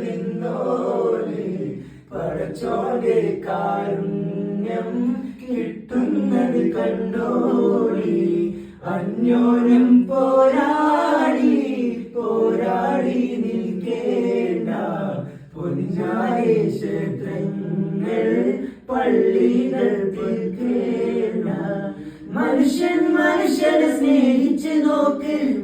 നിന്നോലെ പടച്ചോന്റെ കാരുണ്യം കിട്ടുന്നത് കണ്ടോളി അന്യോന്യം പോരാടി പോരാടി നിൽക്കേണ്ട പൊന്നാരെ ക്ഷേത്രങ്ങൾ പള്ളികൾ തീർക്കേണ്ട. മനുഷ്യൻ മനുഷ്യനെ സ്നേഹിച്ച് നോക്ക്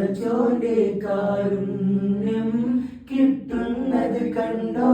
പടച്ചോന്റെ കാരുണ്യം കിട്ടുന്നത് കണ്ടോ?